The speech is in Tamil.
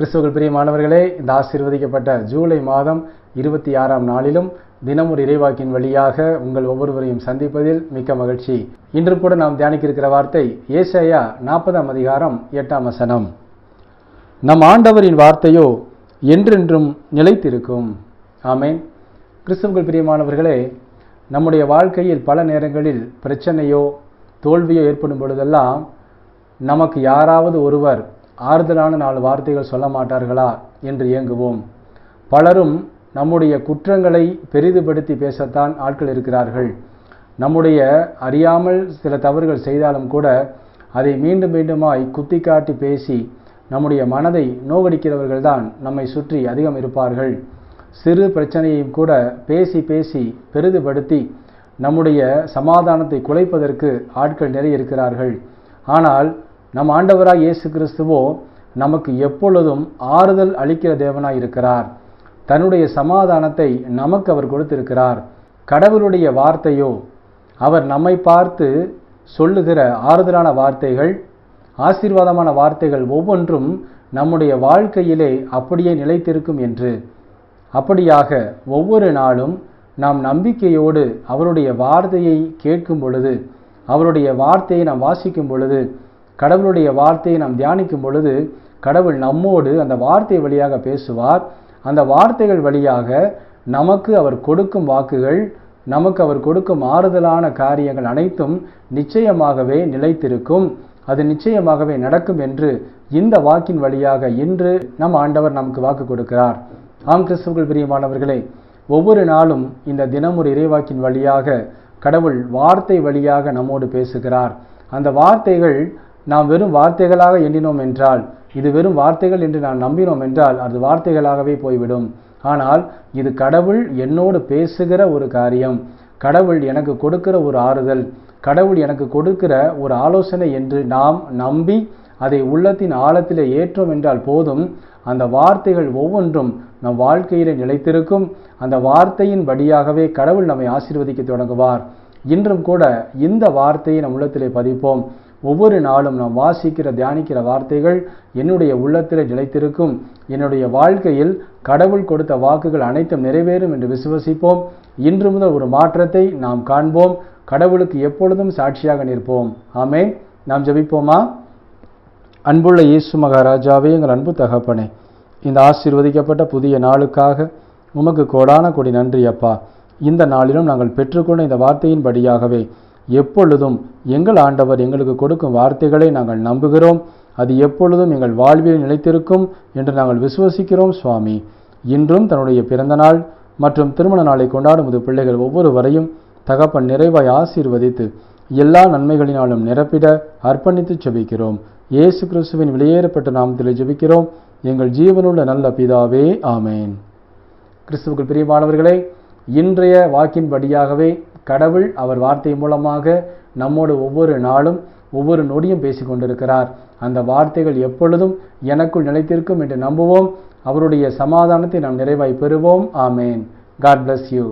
கிறிஸ்துவர்கள் பிரியமானவர்களே இந்த ஆசீர்வதிக்கப்பட்ட ஜூலை மாதம் இருபத்தி ஆறாம் நாளிலும் தினம் ஒரு இறைவாக்கின் வழியாக உங்கள் ஒவ்வொருவரையும் சந்திப்பதில் மிக்க மகிழ்ச்சி. இன்று கூட நாம் தியானிக்க இருக்கிற வார்த்தை ஏசையா நாற்பதாம் அதிகாரம் எட்டாம் வசனம். நம் ஆண்டவரின் வார்த்தையோ என்றென்றும் நிலைத்திருக்கும். ஆமேன். கிறிஸ்துவர்கள் பிரியமானவர்களே நம்முடைய வாழ்க்கையில் பல நேரங்களில் பிரச்சனையோ தோல்வியோ ஏற்படும் பொழுதெல்லாம் நமக்கு யாராவது ஒருவர் ஆறுதலான நாலு வார்த்தைகள் சொல்ல மாட்டார்களா என்று இயங்குவோம் பலரும் நம்முடைய குற்றங்களை பெரிதுபடுத்தி பேசத்தான் ஆட்கள் இருக்கிறார்கள். நம்முடைய அறியாமல் சில தவறுகள் செய்தாலும் கூட அதை மீண்டும் மீண்டுமாய் குத்தி காட்டி பேசி நம்முடைய மனதை நோகடிக்கிறவர்கள்தான் நம்மை சுற்றி அதிகம் இருப்பார்கள். சிறு பிரச்சனையையும் கூட பேசி பேசி பெரிதுபடுத்தி நம்முடைய சமாதானத்தை குலைப்பதற்கு ஆட்கள் நிறைய இருக்கிறார்கள். ஆனால் நம் ஆண்டவராக இயேசு கிறிஸ்துவோ நமக்கு எப்பொழுதும் ஆறுதல் அளிக்கிற தேவனாய் இருக்கிறார். தன்னுடைய சமாதானத்தை நமக்கு அவர் கொடுத்திருக்கிறார். கடவுளுடைய வார்த்தையோ அவர் நம்மை பார்த்து சொல்லுகிற ஆறுதலான வார்த்தைகள் ஆசீர்வாதமான வார்த்தைகள் ஒவ்வொன்றும் நம்முடைய வாழ்க்கையிலே அப்படியே நிலைத்திருக்கும் என்று. அப்படியாக ஒவ்வொரு நாளும் நாம் நம்பிக்கையோடு அவருடைய வார்த்தையை கேட்கும் பொழுது அவருடைய வார்த்தையை நாம் வாசிக்கும் பொழுது கடவுளுடைய வார்த்தையை நாம் தியானிக்கும் பொழுது கடவுள் நம்மோடு அந்த வார்த்தை வழியாக பேசுவார். அந்த வார்த்தைகள் வழியாக நமக்கு அவர் கொடுக்கும் வாக்குகள் நமக்கு அவர் கொடுக்கும் ஆறுதலான காரியங்கள் அனைத்தும் நிச்சயமாகவே நிலைத்திருக்கும். அது நிச்சயமாகவே நடக்கும் என்று இந்த வாக்கின் வழியாக இன்று நம் ஆண்டவர் நமக்கு வாக்கு கொடுக்கிறார். ஆம் கிறிஸ்துவர்கள் பிரியமானவர்களே ஒவ்வொரு நாளும் இந்த தினம் ஒரு இறைவாக்கின் வழியாக கடவுள் வார்த்தை வழியாக நம்மோடு பேசுகிறார். அந்த வார்த்தைகள் நாம் வெறும் வார்த்தைகளாக எண்ணினோம் என்றால் இது வெறும் வார்த்தைகள் என்று நாம் நம்பினோம் என்றால் அது வார்த்தைகளாகவே போய்விடும். ஆனால் இது கடவுள் என்னோடு பேசுகிற ஒரு காரியம். கடவுள் எனக்கு கொடுக்கிற ஒரு ஆறுதல். கடவுள் எனக்கு கொடுக்கிற ஒரு ஆலோசனை என்று நாம் நம்பி அதை உள்ளத்தின் ஆழத்திலே ஏற்றோம் என்றால் போதும். அந்த வார்த்தைகள் ஒவ்வொன்றும் நம் வாழ்க்கையிலே நிலைத்திருக்கும். அந்த வார்த்தையின் படியாகவே கடவுள் நம்மை ஆசீர்வதிக்க தொடங்குவார். இன்றும் கூட இந்த வார்த்தையை நம் உள்ளத்திலே பதிப்போம். ஒவ்வொரு நாளும் நாம் வாசிக்கிற தியானிக்கிற வார்த்தைகள் என்னுடைய உள்ளத்தில் நிலைத்திருக்கும் என்னுடைய வாழ்க்கையில் கடவுள் கொடுத்த வாக்குகள் அனைத்தும் நிறைவேறும் என்று விசுவசிப்போம். இன்று முதல் ஒரு மாற்றத்தை நாம் காண்போம். கடவுளுக்கு எப்பொழுதும் சாட்சியாக நிற்போம். ஆமே நாம் ஜபிப்போமா? அன்புள்ள இயேசு மகாராஜாவே எங்கள் அன்பு தகப்பனே இந்த ஆசீர்வதிக்கப்பட்ட புதிய நாளுக்காக உமக்கு கோடான கொடி நன்றி அப்பா. இந்த நாளிலும் நாங்கள் பெற்றுக்கொண்ட இந்த வார்த்தையின்படியாகவே எப்பொழுதும் எங்கள் ஆண்டவர் எங்களுக்கு கொடுக்கும் வார்த்தைகளை நாங்கள் நம்புகிறோம். அது எப்பொழுதும் எங்கள் வாழ்வில் நிலைத்திருக்கும் என்று நாங்கள் விசுவசிக்கிறோம் சுவாமி. இன்றும் தன்னுடைய பிறந்த நாள் மற்றும் திருமண நாளை கொண்டாடும் இது பிள்ளைகள் ஒவ்வொருவரையும் தகப்பன் நிறைவாய் ஆசீர்வதித்து எல்லா நன்மைகளினாலும் நிரப்பிட அர்ப்பணித்து ஜெபிக்கிறோம் இயேசு கிறிஸ்துவின் வெளியேறப்பட்ட நாமத்தில் ஜெபிக்கிறோம். எங்கள் ஜீவனுள்ள நல்ல பிதாவே ஆமேன். கிறிஸ்துவுக்கு பிரியமானவர்களே இன்றைய வாக்கின்படியாகவே கடவுள் அவர் வார்த்தை மூலமாக நம்மோடு ஒவ்வொரு நாளும் ஒவ்வொரு நொடியும் பேசிக் கொண்டிருக்கிறார் அந்த வார்த்தைகள் எப்பொழுதும் எனக்குள் நிலைத்திருக்கும் என்று நம்புவோம். அவருடைய சமாதானத்தை நாம் நிறைவாய் பெறுவோம். ஆமேன். God bless you